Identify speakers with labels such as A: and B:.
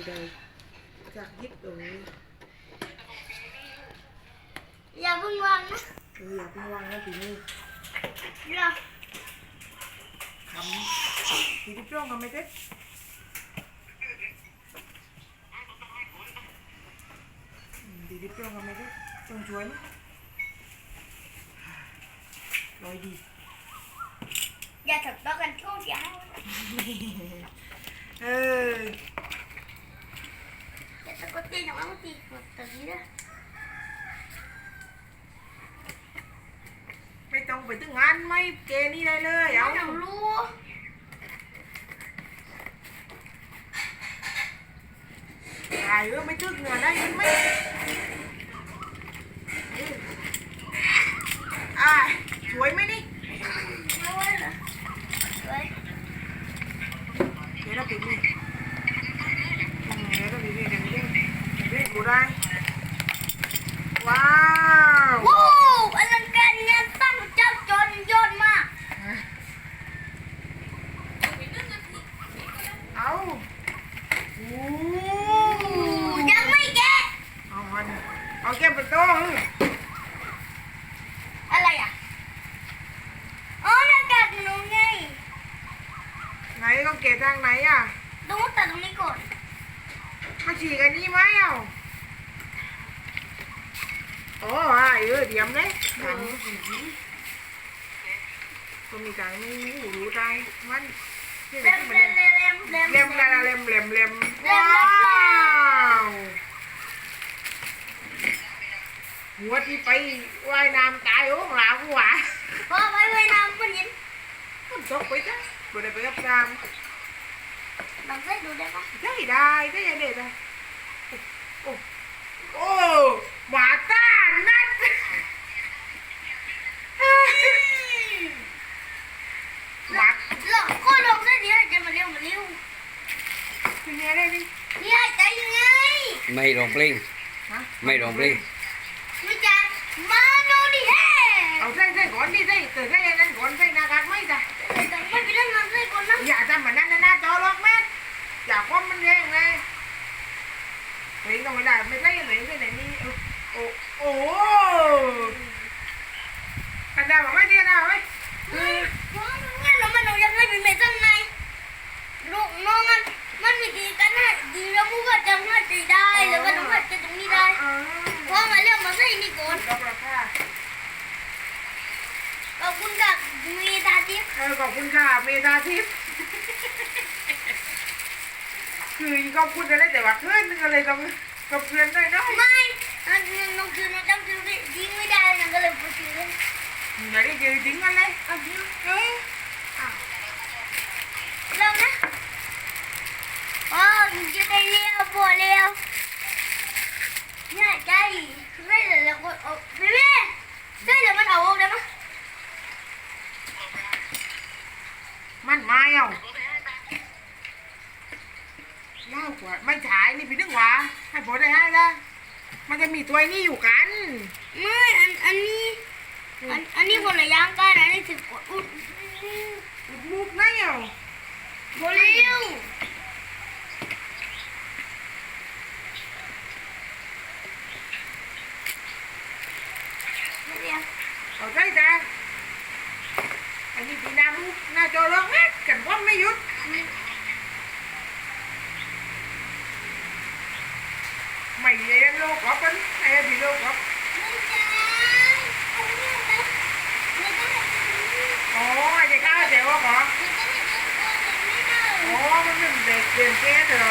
A: ไม่ได้จากยิบตรงนี้
B: อย่าเพิ่งวางนะ
A: เอออย่าเพิ่งวางนะทีนี้
B: อย่า
A: ทำทีที่จ้องทำไม่เสร็จอืมทีที่จ้องทำไม่เสร็จต้องช่วยไหมลอยดี
B: อย่าทะเลาะกันช่วงเดียว
A: เออ
B: กนตีน้องตีหมดตรงนี้นะ
A: ไม่ต้องไปถึงงานไม่เกนี่ได้เลย
B: เอา
A: เอา
B: หนูรู้
A: ตายเออไม่ถึงเหนือได้ยินไหมเอออ่ายไหมนี่
B: ไม่ไหวเหรอไว้
A: เดี๋ยวเราปิดนี่อืมเดี๋ยวเราปิดนี่เดี๋ยวนี้เดี๋ยวนี้กู ได้ว้าว
B: โว้วอลังการงานสร้างเจ้าจนยอดมาก
A: เอาโอ้
B: ยังไม่แกะ
A: เอามันเอาแก้มไปโต้ง
B: อะไรอะอ๋อหน้ากากหนูไง
A: ไหนก็เกะทางไหนอะ
B: ต้องตัดตรงนี้ก่อน
A: มาฉีกอันนี้ไหมเอ้า โอ้อะเออเดี๋ยวเลยถามก็มีการไม่รู้ได้มันนี่
B: เล็
A: เป็น
B: ม
A: ที่มัน
B: เล็มเล็มเล็ม
A: เล็มกันละเล็มเล็มเล็ม
B: เล็ม
A: ว้า
B: เล็ม
A: วหัวที่ไปว่ายน้ำตายโอ้หลาหัว
B: พอไปไว้น้ำมันเย็น
A: มันตกไปจ้ะบ่ได้ไปกับน้
B: ลองใส่ดูได้ปะำ
A: ได้ได้ได้ยังไงได้โอ้โอ้หมาต้านั่นหมา
B: หลอกก็ลงได้ดีจะมาเร็วมาเร็ว
A: เป็นยังไงนี่
B: นี่ใจยังไง
C: ไม่ร้องเพลง
A: ฮะ
C: ไม่ร้องเพลง
B: วิจารมาโนดิเฮ
A: เอาใส่ใส่ก่อนดิใส่เกิดใส่อันนั้นก่อนใส่ห ก่
B: อน
A: ขอบคุณค่ะ
B: ขอบคุณกับมีตาทิพย์
A: เออขอบคุณค่ะเมธาทิพย์คือขอบคุณอะไรแต่ว่าเพื่อนก็เลยต้องกับเพื่อนด้วยเนาะ
B: ไม่น้องคือน้องจำชื่อทิ้งไม่ได้นะก็เลยพูดชื่อเลย
A: อย่าได้เจอจริงกันเลย
B: เอาจริง
A: เอ้ย
B: เริ่มนะโอ้ยจะได้เลี้ยวปวดเลี้ยว เนี่ยใจไม่เลยแล้วก็เอาพี่พี่ใช่เดี๋ยวมันเอาออกได้ไหม
A: มันมาเอาเล่ากว่าไม่ฉายนี่พี่นึกว่าให้พอได้ให้ละมันจะมีตัวนี้อยู่กัน
B: ไม่อันอันนี้อันอันนี้คนละอย่างกันอันนี้สิบกว่าอุ๊ย
A: มุกไงเอา
B: โบเลี้ยวเลี้ยว
A: เอันนี้พี่น้ำมุกหน้าจอร้องแอ๊กกันว่าไม่หยุดไม่เรียนโลกกอบกันไอ้พี่โลกกอบ
B: ไม่ใช่อันนี้นะไม่ได้
A: อ๋อไอ้เจ้าเจ๋วเหรอ
B: ไม่ได้ไม่ได้ไม่ได้
A: อ๋อมันเป็นเด็กเรียนแก่เถอ